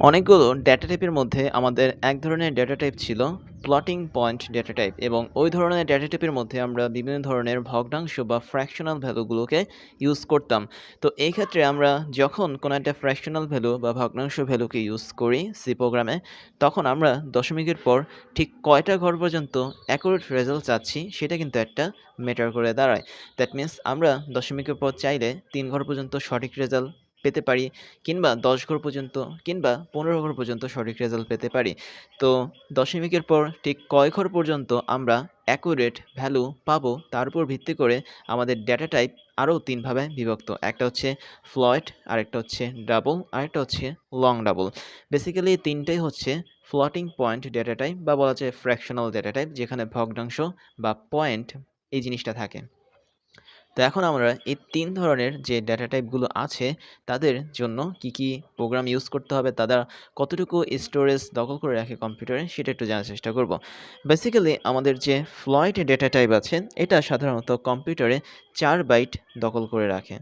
অনেকগুলো ডেটা টাইপের মধ্যে আমাদের এক ধরনের ডেটা টাইপ ছিল প্লটিং পয়েন্ট ডেটা টাইপ এবং ওই ধরনের ডেটা টাইপের মধ্যে আমরা বিভিন্ন ধরনের ভগ্নাংশ বা ফ্র্যাকশনাল ভ্যালুগুলোকে ইউজ করতাম। তো এই ক্ষেত্রে আমরা যখন কোনো একটা ফ্র্যাকশনাল ভ্যালু বা ভগ্নাংশ ভ্যালুকে ইউজ করি সি প্রোগ্রামে তখন আমরা দশমিকের পর ঠিক কয়টা ঘর পর্যন্ত অ্যাকুরেট রেজাল্ট চাচ্ছি সেটা কিন্তু একটা ম্যাটার করে দাঁড়ায়। দ্যাট মিন্স আমরা দশমিকের পর চাইলে তিন ঘর পর্যন্ত সঠিক রেজাল্ট পেতে পারি কিংবা দশ ঘর পর্যন্ত কিংবা পনেরো ঘর পর্যন্ত সঠিক রেজাল্ট পেতে পারি। তো দশমিকের পর ঠিক কয় ঘর পর্যন্ত আমরা অ্যাকুরেট ভ্যালু পাবো তার উপর ভিত্তি করে আমাদের ডেটা টাইপ আরও তিনভাবে বিভক্ত। একটা হচ্ছে ফ্লয়েড আরেকটা হচ্ছে ডাবল আরেকটা হচ্ছে লং ডাবল বেসিক্যালি তিনটাই হচ্ছে ফ্লটিং পয়েন্ট ডেটা টাইপ বা বলা যায় ফ্র্যাকশনাল ডেটা টাইপ যেখানে ভগ্নাংশ বা পয়েন্ট এই জিনিসটা থাকে। তো এখন আমরা এই তিন ধরনের যে ডেটা টাইপগুলো আছে, তাদের জন্য কি কি প্রোগ্রাম ইউজ করতে হবে, তারা কতটুকু স্টোরেজ দখল করে রাখে কম্পিউটারে সেটা একটু জানার চেষ্টা করব। বেসিক্যালি আমাদের যে ফ্লয়েড ডেটা টাইপ আছে, এটা সাধারণত কম্পিউটারে চার বাইট দখল করে রাখে।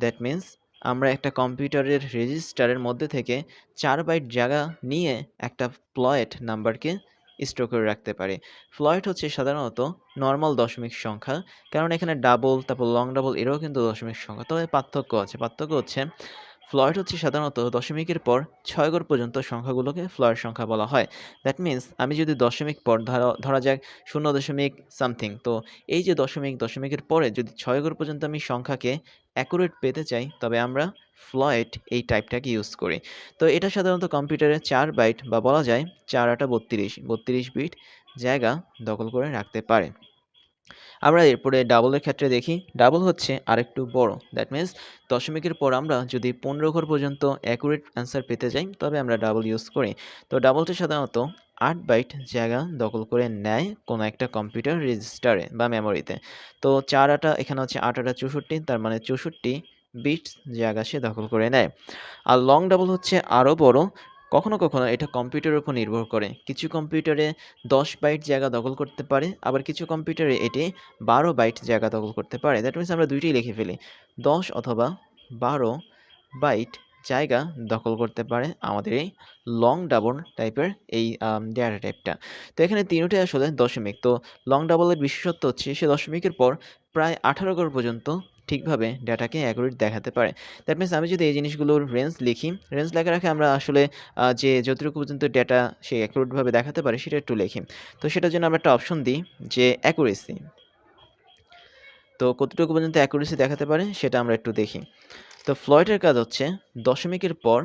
দ্যাট মিন্স আমরা একটা কম্পিউটারের রেজিস্টারের মধ্যে থেকে চার বাইট জায়গা নিয়ে একটা ফ্লয়েড নাম্বারকে স্টোর করে রাখতে পারে। ফ্লয়েড হচ্ছে সাধারণত নর্মাল দশমিক সংখ্যা, কারণ এখানে ডাবল তারপর লং ডাবল এরও কিন্তু দশমিক সংখ্যা। তবে পার্থক্য আছে, পার্থক্য হচ্ছে ফ্লয়েড হচ্ছে সাধারণত দশমিকের পর ছয় ঘর পর্যন্ত সংখ্যাগুলোকে ফ্লয়েড সংখ্যা বলা হয়। দ্যাট মিন্স আমি যদি দশমিক পর ধরা ধরা যাক শূন্য দশমিক সামথিং তো এই যে দশমিক, দশমিকের পরে যদি ছয় ঘর পর্যন্ত আমি সংখ্যাকে অ্যাকুরেট পেতে চাই, তবে আমরা ফ্লয়েড এই টাইপটাকে ইউজ করি। তো এটা সাধারণত কম্পিউটারে চার বাইট বা বলা যায় চার আটা বত্রিশ বত্রিশ বিট জায়গা দখল করে রাখতে পারে। আমরা এরপরে ডাবলের ক্ষেত্রে দেখি ডাবল হচ্ছে আরেকটু বড় দ্যাট মিন্স দশমিকের পর আমরা যদি পনেরো ঘর পর্যন্ত অ্যাকুরেট অ্যান্সার পেতে যাই, তবে আমরা ডাবল ইউজ করি। তো ডাবলটা সাধারণত আট বাইট জায়গা দখল করে নেয় কোনো একটা কম্পিউটার রেজিস্টারে বা মেমোরিতে। তো চার আটা, এখানে হচ্ছে আট আটা চৌষট্টি, তার মানে চৌষট্টি বিট জায়গা সে দখল করে নেয়। আর লং ডাবল হচ্ছে আরও বড়, কখনো কখনো এটা কম্পিউটারের উপর নির্ভর করে। কিছু কম্পিউটারে দশ বাইট জায়গা দখল করতে পারে, আবার কিছু কম্পিউটারে এটি বারো বাইট জায়গা দখল করতে পারে। দ্যাট মিনস আমরা দুইটাই লিখে ফেলি। দশ অথবা বারো বাইট জায়গা দখল করতে পারে আমাদের এই লং ডাবল টাইপের এই ডেটা টাইপটা তো এখানে তিনটাই আসলে দশমিক। তো লং ডাবলের বিশেষত্ব হচ্ছে সে দশমিকের পর প্রায় আঠারো ঘর পর্যন্ত ঠিকভাবে ডেটাকে অ্যাকুরেট দেখাতে পারে। দ্যাট মিনস আমি যদি এই জিনিসগুলোর রেঞ্জ লিখি রেঞ্জ লেখা রাখে আমরা আসলে যে যতটুকু পর্যন্ত ডেটা সে অ্যাকুরেটভাবে দেখাতে পারে সেটা একটু লিখি। তো সেটার জন্য আমরা একটা অপশন দিই যে অ্যাকুরেসি তো কতটুকু পর্যন্ত অ্যাকুরেসি দেখাতে পারে সেটা আমরা একটু দেখি। তো ফ্লয়েডের কাজ হচ্ছে দশমিকের পর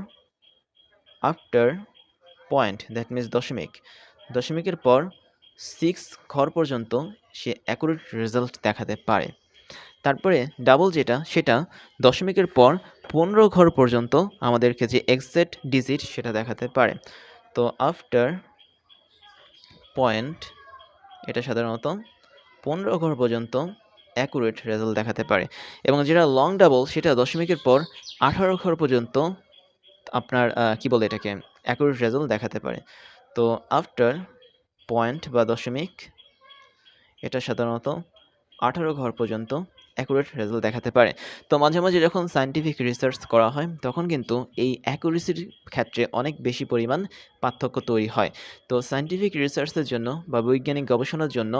আফটার পয়েন্ট দ্যাট মিনস দশমিক। দশমিকের পর সিক্স ঘর পর্যন্ত সে অ্যাকুরেট রেজাল্ট দেখাতে পারে। তারপরে ডাবল যেটা, সেটা দশমিকের পর পনেরো ঘর পর্যন্ত আমাদেরকে যে এক্সাক্ট ডিজিট সেটা দেখাতে পারে। তো আফটার পয়েন্ট এটা সাধারণত পনেরো ঘর পর্যন্ত অ্যাকুরেট রেজাল্ট দেখাতে পারে। এবং যেটা লং ডাবল সেটা দশমিকের পর আঠারো ঘর পর্যন্ত আপনার কি বলে এটাকে? অ্যাকুরেট রেজাল্ট দেখাতে পারে। তো আফটার পয়েন্ট বা দশমিক, এটা সাধারণত আঠারো ঘর পর্যন্ত অ্যাকুরেট রেজাল্ট দেখাতে পারে। তো মাঝে মাঝে যখন সায়েন্টিফিক রিসার্চ করা হয়, তখন কিন্তু এই অ্যাকুরেসির ক্ষেত্রে অনেক বেশি পরিমাণ পার্থক্য তৈরি হয়। তো সায়েন্টিফিক রিসার্চের জন্য বা বৈজ্ঞানিক গবেষণার জন্য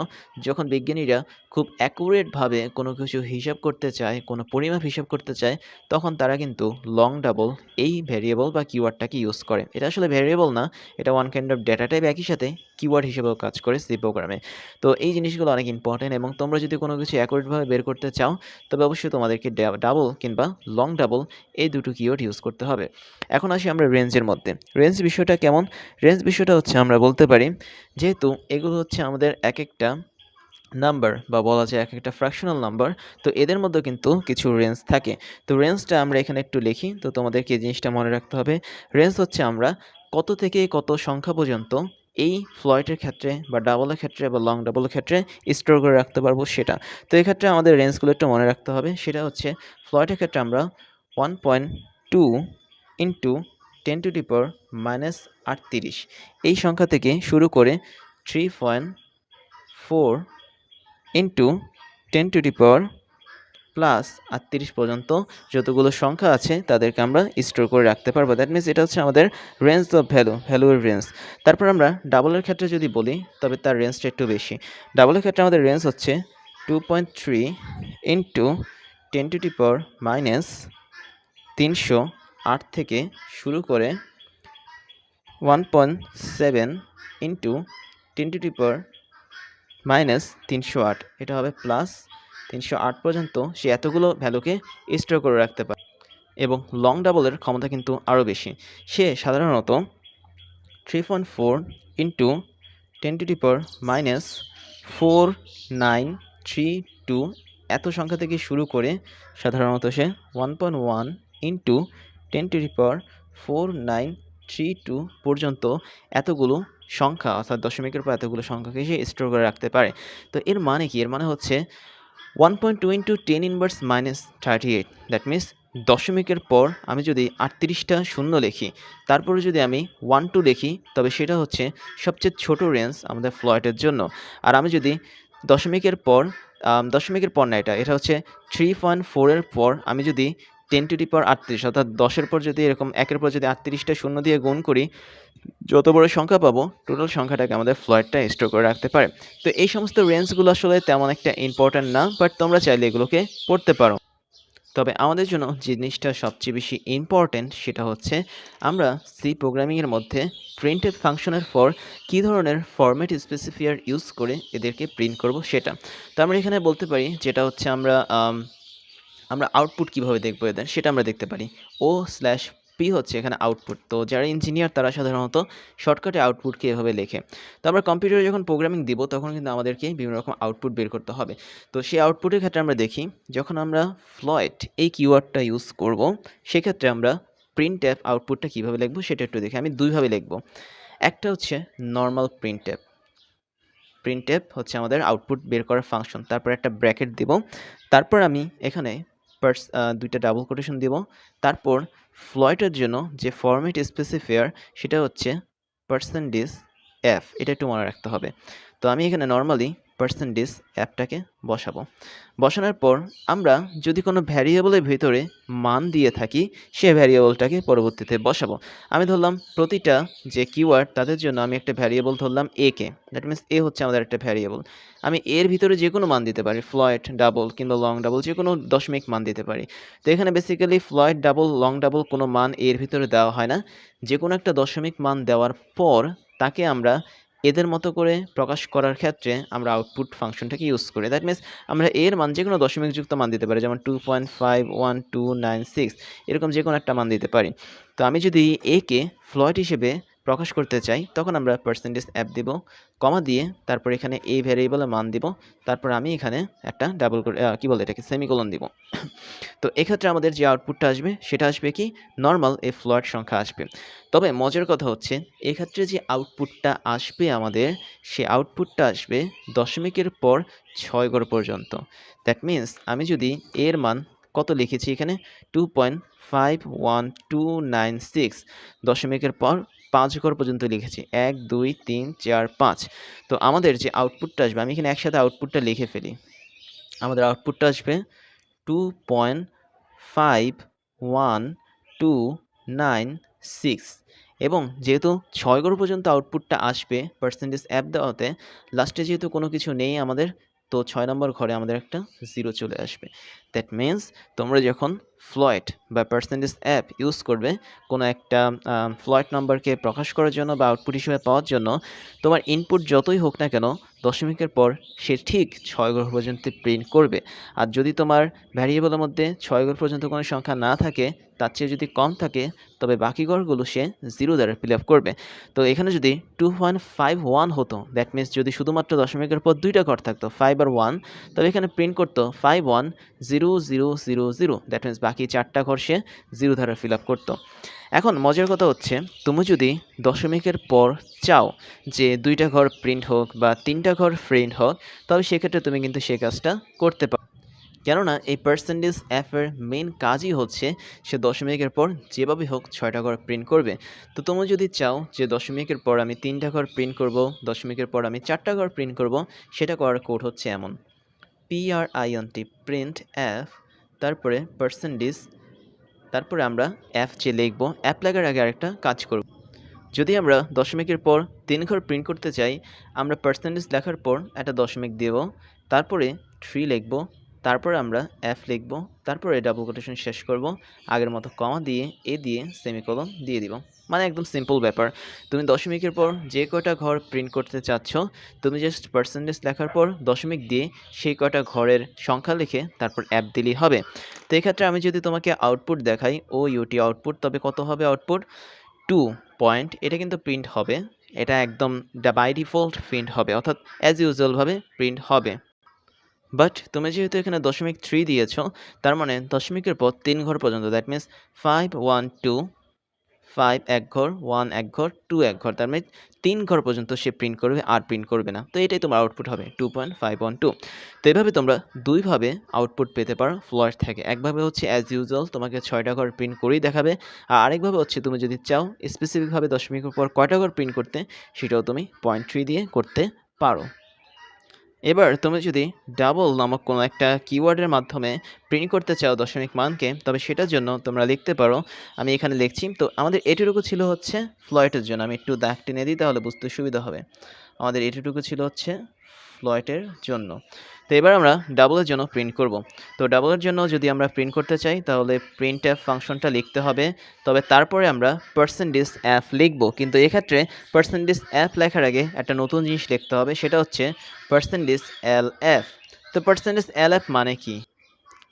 যখন বিজ্ঞানীরা খুব অ্যাকুরেটভাবে কোনো কিছু হিসাব করতে চায়, কোনো পরিমাপ হিসাব করতে চায়, তখন তারা কিন্তু লং ডাবল এই ভ্যারিয়েবল বা কিওয়ার্ডটাকে ইউজ করে। এটা আসলে ভ্যারিয়েবল না, এটা one kind of data type একই সাথে কিওয়ার্ড হিসেবেও কাজ করে সি প্রোগ্রামে তো এই জিনিসগুলো অনেক ইম্পর্টেন্ট এবং তোমরা যদি কোনো কিছু অ্যাকুরেটভাবে বের করতে চাও, তবে অবশ্যই তোমাদেরকে ডাবল কিংবা লং ডাবল এই দুটো কিওয়ার্ড ইউজ করতে হবে। এখন আসি আমরা রেঞ্জের মধ্যে। রেঞ্জ বিষয়টা কেমন? রেঞ্জ বিষয়টা হচ্ছে আমরা বলতে পারি, যেহেতু এগুলো হচ্ছে আমাদের এক একটা নাম্বার বা বলা যায় এক একটা ফ্র্যাকশনাল নাম্বার, তো এদের মধ্যে কিন্তু কিছু রেঞ্জ থাকে। তো রেঞ্জটা আমরা এখানে একটু লিখি, তো তোমাদেরকে জিনিসটা মনে রাখতে হবে। রেঞ্জ হচ্ছে আমরা কত থেকে কত সংখ্যা পর্যন্ত এই ফ্লয়েটের ক্ষেত্রে বা ডাবলের ক্ষেত্রে বা লং ডাবলের ক্ষেত্রে স্টোর করে রাখতে পারব সেটা। তো এক্ষেত্রে আমাদের রেঞ্জগুলো একটু মনে রাখতে হবে, সেটা হচ্ছে ফ্লয়েটের ক্ষেত্রে আমরা one point two into ten to power minus আটত্রিশ। এই সংখ্যা থেকে শুরু করে three point four into ten to power plus আটত্রিশ পর্যন্ত যতগুলো সংখ্যা আছে তাদেরকে আমরা স্টোর করে রাখতে পারব। দ্যাট মিনস এটা হচ্ছে আমাদের রেঞ্জ অফ ভ্যালু ভ্যালুর রেঞ্জ তারপর আমরা ডাবলের ক্ষেত্রে যদি বলি, তবে তার রেঞ্জটা একটু বেশি। ডাবলের ক্ষেত্রে আমাদের রেঞ্জ হচ্ছে two point three into ten to the minus তিনশো আট থেকে শুরু করে one point seven into ten to the power minus তিনশো আট। এটা হবে প্লাস তিনশো আট পর্যন্ত সে এতগুলো ভ্যালুকে স্টোর করে রাখতে পারে এবং লং ডাবলের ক্ষমতা কিন্তু আরও বেশি। সে সাধারণত three point four into ten to the power minus four nine three two এত সংখ্যা থেকে শুরু করে সাধারণত সে one point one into ten to the power four nine three two পর্যন্ত এতগুলো সংখ্যা, অর্থাৎ দশমিকের পর এতগুলো সংখ্যাকে সে স্টোর করে রাখতে পারে। তো এর মানে কি? এর মানে হচ্ছে one point two into ten inverse minus thirty eight that means দশমিকের পর আমি যদি আটত্রিশটা শূন্য লিখি, তারপরে যদি আমি ওয়ান টু লিখি, তবে সেটা হচ্ছে সবচেয়ে ছোট রেঞ্জ আমাদের ফ্লয়েটের জন্য। আর আমি যদি দশমিকের পর দশমিকের পর না এটা এটা হচ্ছে থ্রি পয়েন্ট ফোরের পর আমি যদি টেন টু পাওয়ার আটত্রিশ অর্থাৎ দশের পর যদি এরকম একের পর যদি আটত্রিশটা শূন্য দিয়ে গুণ করি যত বড় সংখ্যা পাবো টোটাল সংখ্যাটাকে আমাদের ফ্লয়েডটা স্টোর করে রাখতে পারে। তো এই সমস্ত রেঞ্জগুলো আসলে তেমন একটা ইম্পর্ট্যান্ট না বাট তোমরা চাইলে এগুলোকে পড়তে পারো। তবে আমাদের জন্য জিনিসটা সবচেয়ে বেশি ইম্পর্ট্যান্ট সেটা হচ্ছে আমরা সি প্রোগ্রামিংয়ের মধ্যে প্রিন্টেড ফাংশনের পর কী ধরনের ফরম্যাট স্পেসিফায়ার ইউজ করে এদেরকে প্রিন্ট করব সেটা। তো আমরা এখানে বলতে পারি যেটা হচ্ছে আমরা আম, আমরা আউটপুট কীভাবে দেখব এদের, সেটা আমরা দেখতে পারি। ও স্ল্যাশ পি হচ্ছে এখানে আউটপুট তো যারা ইঞ্জিনিয়ার তারা সাধারণত শর্টকাটে আউটপুটকে এভাবে লেখে। তো আমরা কম্পিউটারে যখন প্রোগ্রামিং দিব, তখন কিন্তু আমাদেরকে বিভিন্ন রকম আউটপুট বের করতে হবে। তো সেই আউটপুটের ক্ষেত্রে আমরা দেখি, যখন আমরা ফ্লয়েট এই কিওয়ার্ডটা ইউজ করব, সেক্ষেত্রে আমরা প্রিন্ট অ্যাপ আউটপুটটা কীভাবে লিখব সেটা একটু দেখি। আমি দুইভাবে লিখব। একটা হচ্ছে normal print f print f হচ্ছে আমাদের আউটপুট বের করার ফাংশন তারপর একটা ব্র্যাকেট দিব। তারপর আমি এখানে পার্স দুইটা ডাবল কোটেশন দিব। তারপর ফ্লয়েটের জন্য যে ফর্মেট স্পেসিফায়ার সেটা হচ্ছে পার্সেন্টেজ এফ এটা একটু মনে রাখতে হবে। তো আমি এখানে নর্মালি পার্সেন্টেজ অ্যাপটাকে বসাবো। বসানোর পর আমরা যদি কোনো ভ্যারিয়েবলের ভিতরে মান দিয়ে থাকি, সে ভ্যারিয়েবলটাকে পরবর্তীতে বসাবো। আমি ধরলাম প্রতিটা যে কিওয়ার্ড তাদের জন্য আমি একটা ভ্যারিয়েবল ধরলাম এ কে। দ্যাট মিনস এ হচ্ছে আমাদের একটা ভ্যারিয়েবল আমি এর ভিতরে যে কোনো মান দিতে পারি ফ্লয়েড ডাবল কিংবা লং ডাবল যে কোনো দশমিক মান দিতে পারি। তো এখানে basically float double long double কোনো মান এর ভিতরে দেওয়া হয় না। যে কোনো একটা দশমিক মান দেওয়ার পর তাকে আমরা এদের মতো করে প্রকাশ করার ক্ষেত্রে আমরা আউটপুট ফাংশনটাকে ইউজ করি। দ্যাট মিনস আমরা এর মান যে কোনো দশমিকযুক্ত মান দিতে পারি, যেমন two point five one two nine six এরকম যে কোনো একটা মান দিতে পারি। তো আমি যদি এ কে ফ্লয়েড হিসেবে প্রকাশ করতে চাই, তখন আমরা পার্সেন্টেজ অ্যাপ দিব কমা দিয়ে তারপর এখানে এই ভ্যারিয়েবলের মান দিব, তারপর আমি এখানে একটা ডাবল কি বলে এটাকে সেমিকোলন দিব। তো এক্ষেত্রে আমাদের যে আউটপুটটা আসবে, সেটা আসবে কি? নর্মাল এ ফ্লয়েট সংখ্যা আসবে। তবে মজার কথা হচ্ছে, এক্ষেত্রে যে আউটপুটটা আসবে আমাদের, সে আউটপুটটা আসবে দশমিকের পর ছয় গড় পর্যন্ত। দ্যাট মিন্স আমি যদি এর মান কত লিখেছি এখানে? Two point five one two nine six দশমিকের পর পাঁচ ঘর পর্যন্ত লিখেছি। এক, দুই, তিন, চার, পাঁচ। তো আমাদের যে আউটপুটটা আসবে, আমি এখানে একসাথে আউটপুটটা লিখে ফেলি। আমাদের আউটপুটটা আসবে two point five one two nine six এবং যেহেতু ছয় ঘর পর্যন্ত আউটপুটটা আসবে পার্সেন্টেজ অ্যাপ দেওয়াতে লাস্টে যেহেতু কোনো কিছু নেই আমাদের, তো ছয় নম্বর ঘরে আমাদের একটা জিরো চলে আসবে। দ্যাট মিন্স তোমরা যখন ফ্লয়েড বা পার্সেন্টেজ অ্যাপ ইউজ করবে, কোনো একটা ফ্লয়েড নাম্বারকে প্রকাশ করার জন্য বা আউটপুট হিসেবে পাওয়ার জন্য, তোমার ইনপুট যতই হোক না কেন, দশমিকের পর সে ঠিক ছয় ঘর পর্যন্ত প্রিন্ট করবে। আর যদি তোমার ভ্যারিয়েবলের মধ্যে ছয় ঘর পর্যন্ত কোনো সংখ্যা না থাকে, তার চেয়ে যদি কম থাকে, তবে বাকি ঘরগুলো সে জিরো দ্বারা ফিল আপ করবে। তো এখানে যদি টু পয়েন্ট ফাইভ ওয়ান হতো দ্যাট মিনস যদি শুধুমাত্র দশমিকের পর দুইটা ঘর থাকতো ফাইভ আর ওয়ান তবে এখানে প্রিন্ট করতো five one zero zero zero zero that means বাকি চারটা ঘর সে জিরো দ্বারা ফিল আপ করতো। এখন মজার কথা হচ্ছে, তুমি যদি দশমিকের পর চাও যে দুইটা ঘর প্রিন্ট হোক বা তিনটা ঘর প্রিন্ট হোক, তবে সেক্ষেত্রে তুমি কিন্তু সে কাজটা করতে পারো। কেননা এই পার্সেন্টেজ অ্যাপের মেন কাজই হচ্ছে সে দশমিকের পর যেভাবে হোক ছয়টা ঘর প্রিন্ট করবে। তো তুমি যদি চাও যে দশমিকের পর আমি তিনটা ঘর প্রিন্ট করব, দশমিকের পর আমি চারটা ঘর প্রিন্ট করব, সেটা করার কোড হচ্ছে এমন। P R I N T print f তারপরে পার্সেন্টেজ তারপরে আমরা এফ যে লিখব অ্যাপ লেখার আগে আরেকটা কাজ করব। যদি আমরা দশমিকের পর তিন ঘর প্রিন্ট করতে চাই, আমরা পার্সেন্টেজ লেখার পর একটা দশমিক দেব, তারপরে থ্রি লিখব তারপরে আমরা এফ লিখব, তারপরে ডাবল কোটেশন শেষ করব, আগের মতো কমা দিয়ে এ দিয়ে সেমিকলন দিয়ে দিব। মানে একদম সিম্পল ব্যাপার। তুমি দশমিকের পর যে কয়টা ঘর প্রিন্ট করতে চাচ্ছ, তুমি জাস্ট পার্সেন্টেজ লেখার পর দশমিক দিয়ে সেই কয়টা ঘরের সংখ্যা লিখে তারপর অ্যাপ দিলেই হবে। তো এক্ষেত্রে আমি যদি তোমাকে আউটপুট দেখাই ও ইউটি আউটপুট তবে কত হবে আউটপুট টু পয়েন্ট এটা কিন্তু প্রিন্ট হবে। এটা একদম বাই ডিফল্ট প্রিন্ট হবে, অর্থাৎ অ্যাজ ইউজুয়ালভাবে প্রিন্ট হবে। বাট তুমি যেহেতু এখানে দশমিক থ্রি দিয়েছ, তার মানে দশমিকের পর তিন ঘর পর্যন্ত that means five one two five এক ঘর ওয়ান এক ঘর টু এক ঘর, তার মানে তিন ঘর পর্যন্ত সে প্রিন্ট করবে, আর প্রিন্ট করবে না। তো এটাই তোমার আউটপুট হবে two point five one two তো এভাবে তোমরা দুইভাবে আউটপুট পেতে পারো ফ্লয়েড থেকে। একভাবে হচ্ছে অ্যাজ ইউজুয়াল তোমাকে ছয়টা ঘর প্রিন্ট করেই দেখাবে। আর আরেকভাবে হচ্ছে তুমি যদি চাও স্পেসিফিকভাবে দশমিকের পর কয়টা ঘর প্রিন্ট করতে, সেটাও তুমি পয়েন্ট থ্রি দিয়ে করতে পারো। এবার তুমি যদি ডাবল নামক কোনো একটা কিওয়ার্ডের মাধ্যমে প্রিন্ট করতে চাও দশমিক মানকে, তবে সেটার জন্য তোমরা লিখতে পারো। আমি এখানে লিখছি, তো আমাদের এটুকু ছিল হচ্ছে ফ্লয়েটের জন্য। আমি একটু দাগ টেনে দিই, তাহলে বুঝতে সুবিধা হবে। আমাদের এটুকু ছিল হচ্ছে ফ্লয়েটের জন্য। তো এবার আমরা ডাবলের জন্য প্রিন্ট করব। তো ডাবলের জন্য যদি আমরা প্রিন্ট করতে চাই, তাহলে প্রিন্ট অ্যাপ ফাংশনটা লিখতে হবে। তবে তারপরে আমরা পার্সেন্টেজ অ্যাপ লিখব। কিন্তু এক্ষেত্রে পার্সেন্টেজ অ্যাপ লেখার আগে একটা নতুন জিনিস লিখতে হবে, সেটা হচ্ছে পার্সেন্টেজ এল এফ তো পার্সেন্টেজ এল এফ মানে কি?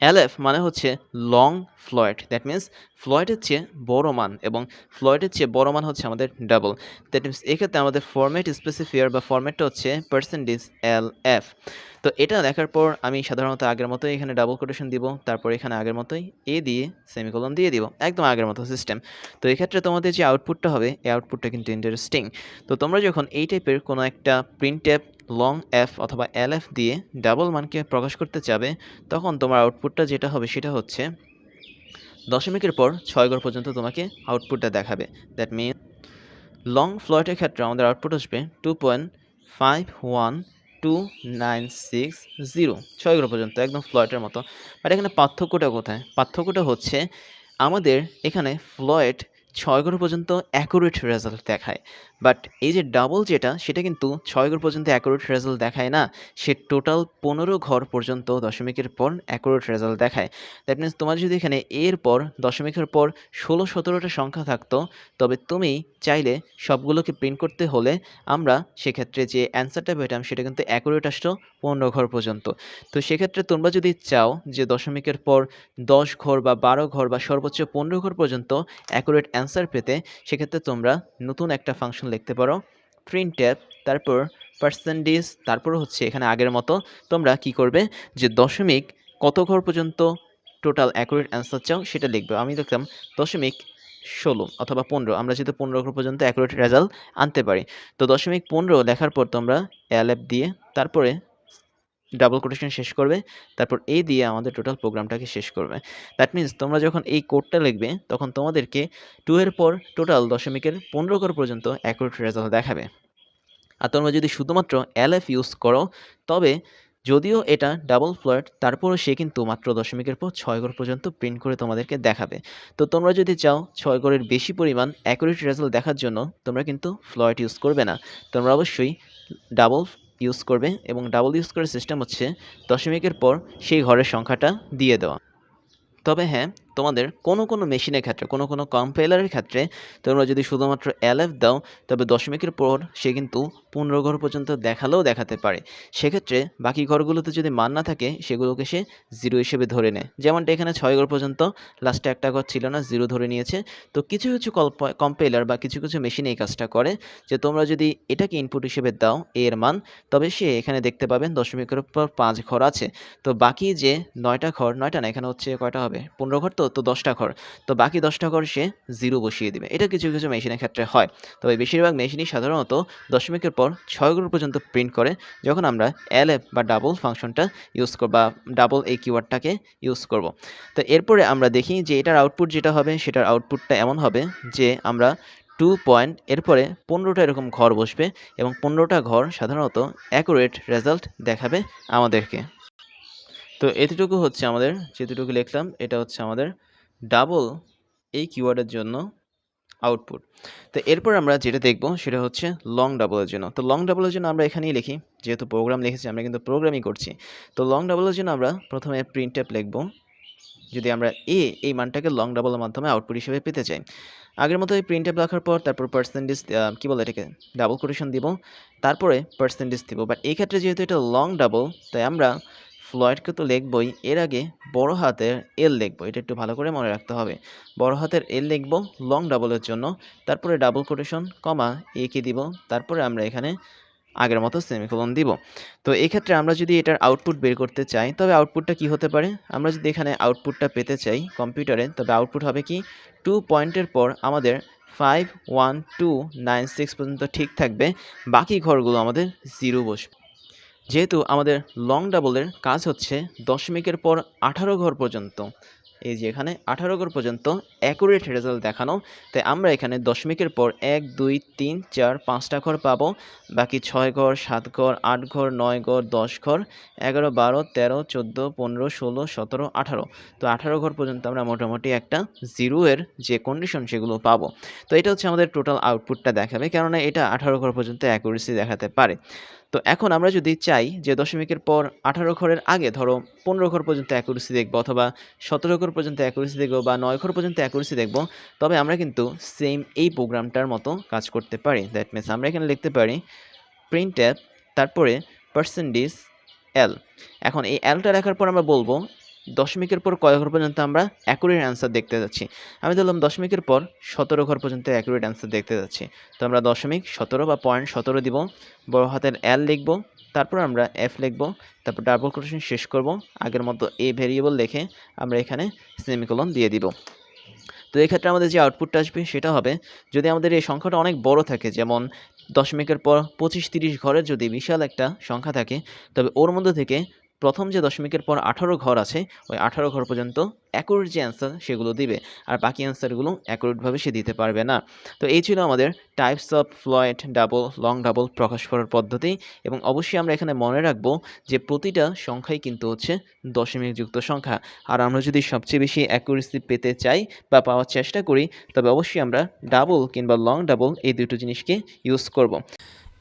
এল এফ মানে হচ্ছে লং ফ্লয়েড দ্যাট মিন্স ফ্লয়েডের চেয়ে বড় মান এবং ফ্লয়েডের চেয়ে বড় মান হচ্ছে আমাদের ডাবল দ্যাট মিন্স এক্ষেত্রে আমাদের ফরম্যাট স্পেসিফিয়ার বা ফরম্যাটটা হচ্ছে পার্সেন্টেজ এল এফ তো এটা দেখার পর আমি সাধারণত আগের মতোই এখানে ডাবল কোটেশন দিব, তারপর এখানে আগের মতোই এ দিয়ে সেমিকলন দিয়ে দিব, একদম আগের মতো সিস্টেম তো এক্ষেত্রে তোমাদের যে আউটপুটটা হবে, এই আউটপুটটা কিন্তু ইন্টারেস্টিং তো তোমরা যখন এই টাইপের কোনো একটা প্রিন্ট লং এফ অথবা এল এফ দিয়ে ডাবল মানকে প্রকাশ করতে চাবে, তখন তোমার আউটপুটটা যেটা হবে সেটা হচ্ছে দশমিকের পর ছয় ঘর পর্যন্ত তোমাকে আউটপুটটা দেখাবে। দ্যাট মিন লং ফ্লয়েটের ক্ষেত্রে আমাদের আউটপুট আসবে two point five one two nine six zero ছয় ঘর পর্যন্ত একদম ফ্লয়েটের মতো। বাট এখানে পার্থক্যটা কোথায়? পার্থক্যটা হচ্ছে আমাদের এখানে ফ্লয়েট ছয় ঘর পর্যন্ত অ্যাকুরেট রেজাল্ট দেখায়। বাট এই যে ডাবল যেটা, সেটা কিন্তু ছয় ঘর পর্যন্ত অ্যাকুরেট রেজাল্ট দেখায় না। সে টোটাল পনেরো ঘর পর্যন্ত দশমিকের পর অ্যাকুরেট রেজাল্ট দেখায়। দ্যাট মিনস তোমার যদি এখানে এর পর দশমিকের পর ষোলো সতেরোটা সংখ্যা থাকতো, তবে তুমি চাইলে সবগুলোকে প্রিন্ট করতে হলে আমরা সেক্ষেত্রে যে অ্যান্সারটা পেতাম, সেটা কিন্তু অ্যাকুরেট আসতো পনেরো ঘর পর্যন্ত। তো সেক্ষেত্রে তোমরা যদি চাও যে দশমিকের পর দশ ঘর বা বারো ঘর বা সর্বোচ্চ পনেরো ঘর পর্যন্ত অ্যাকুরেট অ্যান্সার পেতে, সেক্ষেত্রে তোমরা নতুন একটা ফাংশন লিখতে পারো প্রিন্ট ট্যাব তারপর পার্সেন্টেজ তারপর হচ্ছে এখানে আগের মতো, তোমরা কি করবে যে দশমিক কত ঘর পর্যন্ত টোটাল অ্যাকুরেট অ্যান্সার চাও সেটা লিখবে। আমি লিখলাম দশমিক ষোলো অথবা পনেরো, আমরা যেহেতু পনেরো ঘর পর্যন্ত অ্যাকুরেট রেজাল্ট আনতে পারি। তো দশমিক পনেরো লেখার পর তোমরা অ্যালেপ দিয়ে তারপরে ডাবল কোটেশন শেষ করবে। তারপর এই দিয়ে আমাদের টোটাল প্রোগ্রামটাকে শেষ করবে। দ্যাট মিন্স তোমরা যখন এই কোডটা লিখবে, তখন তোমাদেরকে টু এর পর টোটাল দশমিকের পনেরো ঘর পর্যন্ত অ্যাকুরেট রেজাল্ট দেখাবে। আর তোমরা যদি শুধুমাত্র এলএফ ইউজ করো, তবে যদিও এটা ডাবল ফ্লয়েড তারপরও সে কিন্তু মাত্র দশমিকের পর ছয় ঘর পর্যন্ত প্রিন্ট করে তোমাদেরকে দেখাবে। তো তোমরা যদি চাও ছয় ঘরের বেশি পরিমাণ অ্যাকুরেট রেজাল্ট দেখার জন্য, তোমরা কিন্তু ফ্লয়েড ইউজ করবে না। তোমরা অবশ্যই ডাবল ইউজ করবে এবং ডাবল ইউজ করার সিস্টেম হচ্ছে দশমিকের পর সেই ঘরের সংখ্যাটা দিয়ে দেওয়া। তবে হ্যাঁ তোমাদের কোনো কোনো মেশিনের ক্ষেত্রে, কোনো কোনো কম্পাইলারের ক্ষেত্রে তোমরা যদি শুধুমাত্র এলএফ দাও, তবে দশমিকের পর সে কিন্তু পনেরো ঘর পর্যন্ত দেখালেও দেখাতে পারে। সেক্ষেত্রে বাকি ঘরগুলোতে যদি মান না থাকে, সেগুলোকে সে জিরো হিসেবে ধরে নেয়। যেমনটা এখানে ছয় ঘর পর্যন্ত লাস্টে একটা ঘর ছিল না জিরো ধরে নিয়েছে। তো কিছু কিছু কম্পেলার বা কিছু কিছু মেশিন এই কাজটা করে যে তোমরা যদি এটাকে ইনপুট হিসেবে দাও এর মান, তবে সে এখানে দেখতে পাবেন দশমিকের পর পাঁচ ঘর আছে। তো বাকি যে নয়টা ঘর, নয়টা না, এখানে হচ্ছে কয়টা হবে? পনেরো ঘর তো তো দশটা ঘর। তো বাকি দশটা ঘর সে জিরো বসিয়ে দিবে। এটা কিছু কিছু মেশিনের ক্ষেত্রে হয়। তবে বেশিরভাগ মেশিনই সাধারণত দশমিকের পর ছয় ঘর পর্যন্ত প্রিন্ট করে যখন আমরা এল এফ বা ডাবল ফাংশনটা ইউজ করব বা ডাবল এই কিওয়ার্ডটাকে ইউজ করব। তো এরপরে আমরা দেখি যে এটার আউটপুট যেটা হবে, সেটার আউটপুটটা এমন হবে যে আমরা টু পয়েন্ট এরপরে পনেরোটা এরকম ঘর বসবে এবং পনেরোটা ঘর সাধারণত অ্যাকুরেট রেজাল্ট দেখাবে আমাদেরকে। তো এতটুকু হচ্ছে আমাদের, যেতটুকু লিখলাম, এটা হচ্ছে আমাদের ডাবল এই কিওয়ার্ডের জন্য আউটপুট তো এরপর আমরা যেটা দেখব সেটা হচ্ছে লং ডাবলের জন্য। তো লং ডাবলের জন্য আমরা এখানেই লিখি, যেহেতু প্রোগ্রাম লিখেছি, আমরা কিন্তু প্রোগ্রামই করছি। তো লং ডাবলের জন্য আমরা প্রথমে প্রিন্ট ট্যাপ লিখব, যদি আমরা এ এই মানটাকে লং ডাবলের মাধ্যমে আউটপুট হিসেবে পেতে চাই। আগের মতো এই প্রিন্ট ট্যাপ রাখার পর তারপর পার্সেন্টেজ কী বলে এটাকে? ডাবল কোটেশন দিব। তারপরে পার্সেন্টেজ দিব। বাট এই ক্ষেত্রে যেহেতু এটা লং ডাবল তাই আমরা ফ্লয়েডকে তো লিখবই, এর আগে বড় হাতের এল লিখব, এটা একটু ভালো করে মনে রাখতে হবে। বড় হাতের এল লিখব লং ডাবলের জন্য, তারপরে ডাবল কোটেশন কমা এ কে দিব, তারপরে আমরা এখানে আগের মতো সেমিকোলন দিব। তো এক্ষেত্রে আমরা যদি এটার আউটপুট বের করতে চাই, তবে আউটপুটটা কি হতে পারে? আমরা যদি এখানে আউটপুটটা পেতে চাই কম্পিউটারে, তবে আউটপুট হবে কি? টু পয়েন্টের পর আমাদের five one two nine six পর্যন্ত ঠিক থাকবে, বাকি ঘরগুলো আমাদের জিরো বসবে। যেহেতু আমাদের লং ডাবলের কাজ হচ্ছে দশমিকের পর আঠারো ঘর পর্যন্ত। এই যে এখানে আঠারো ঘর পর্যন্ত অ্যাকুরেট রেজাল্ট দেখানো, তাই আমরা এখানে দশমিকের পর এক, দুই, তিন, চার, পাঁচটা ঘর পাবো। বাকি ছয় ঘর, সাত ঘর, আট ঘর, নয় ঘর, দশ ঘর, এগারো, বারো, তেরো, চোদ্দ, পনেরো, ষোলো, সতেরো, আঠারো। তো আঠারো ঘর পর্যন্ত আমরা মোটামুটি একটা জিরোয়ের যে কন্ডিশন সেগুলো পাবো। তো এটা হচ্ছে আমাদের টোটাল আউটপুটটা দেখাবে, কেননা এটা আঠারো ঘর পর্যন্ত অ্যাকুরেসি দেখাতে পারে। তো এখন আমরা যদি চাই যে দশমিকের পর আঠারো ঘরের আগে, ধরো পনেরো ঘর পর্যন্ত অ্যাকুরেসি দেখব অথবা সতেরো ঘর পর্যন্ত অ্যাকুরেসি দেখব বা নয় ঘর পর্যন্ত অ্যাকুরেসি দেখব, তবে আমরা কিন্তু সেম এই প্রোগ্রামটার মতো কাজ করতে পারি। দ্যাট মিনস আমরা এখানে লিখতে পারি প্রিন্ট অ্যাপ তারপরে পার্সেন্টেজ এল এখন এই এলটা রাখার পর আমরা বলব দশমিকের পর কয় ঘর পর্যন্ত আমরা অ্যাকুরেট অ্যান্সার দেখতে যাচ্ছি। আমি ধরলাম দশমিকের পর সতেরো ঘর পর্যন্ত অ্যাকুরেট অ্যান্সার দেখতে যাচ্ছি। তো আমরা দশমিক, সতেরো বা পয়েন্ট সতেরো দিব, বড় হাতের এল লিখব, তারপর আমরা এফ লিখব, তারপর ডাবল কোটেশন শেষ করব, আগের মতো এ ভেরিয়েবল লিখে আমরা এখানে সেমিকোলন দিয়ে দিব। তো এক্ষেত্রে আমাদের যে আউটপুটটা আসবে সেটা হবে, যদি আমাদের এই সংখ্যাটা অনেক বড় থাকে, যেমন দশমিকের পর পঁচিশ তিরিশ ঘরের যদি বিশাল একটা সংখ্যা থাকে, তবে ওর মধ্যে থেকে প্রথম যে দশমিকের পর আঠারো ঘর আছে, ওই আঠারো ঘর পর্যন্ত অ্যাকুরেট যে অ্যান্সার সেগুলো দিবে, আর বাকি অ্যান্সারগুলো অ্যাকুরেটভাবে সে দিতে পারবে না। তো এই ছিল আমাদের types of float double long double প্রকাশ করার পদ্ধতি, এবং অবশ্যই আমরা এখানে মনে রাখব যে প্রতিটা সংখ্যাই কিন্তু হচ্ছে দশমিক যুক্ত সংখ্যা। আর আমরা যদি সবচেয়ে বেশি অ্যাকুরেসি পেতে চাই বা পাওয়ার চেষ্টা করি, তবে অবশ্যই আমরা ডাবল কিংবা লং ডাবল এই দুটো জিনিসকে ইউজ করব।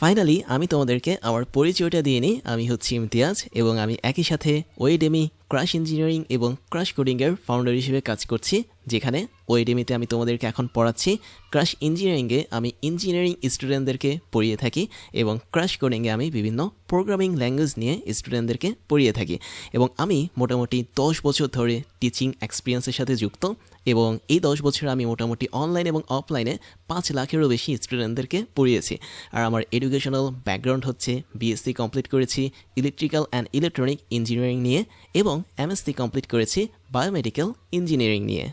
ফাইনালি আমি তোমাদেরকে আমার পরিচয়টা দিয়ে নিই। আমি হচ্ছি ইমতিয়াজ এবং আমি একই সাথে ওয়েডেমি ক্রাশ ইঞ্জিনিয়ারিং এবং ক্রাশ কোডিংয়ের ফাউন্ডার হিসেবে কাজ করছি, যেখানে ওয়েডেমিতে আমি তোমাদেরকে এখন পড়াচ্ছি। ক্রাশ ইঞ্জিনিয়ারিংয়ে আমি ইঞ্জিনিয়ারিং স্টুডেন্টদেরকে পড়িয়ে থাকি এবং ক্রাশ কোডিংয়ে আমি বিভিন্ন প্রোগ্রামিং ল্যাঙ্গুয়েজ নিয়ে স্টুডেন্টদেরকে পড়িয়ে থাকি। এবং আমি মোটামুটি দশ বছর ধরে টিচিং এক্সপিরিয়েন্সের সাথে যুক্ত। এবং এই দশ বছর আমি মোটামুটি অনলাইন এবং অফলাইনে পাঁচ লাখেরও বেশি স্টুডেন্টদেরকে পড়িয়েছি। আর আমার এডুকেশনাল ব্যাকগ্রাউন্ড হচ্ছে বিএসসি কমপ্লিট করেছি ইলেকট্রিক্যাল অ্যান্ড ইলেকট্রনিক ইঞ্জিনিয়ারিং নিয়ে এবং এমএসসি কমপ্লিট করেছি বায়োমেডিক্যাল ইঞ্জিনিয়ারিং নিয়ে।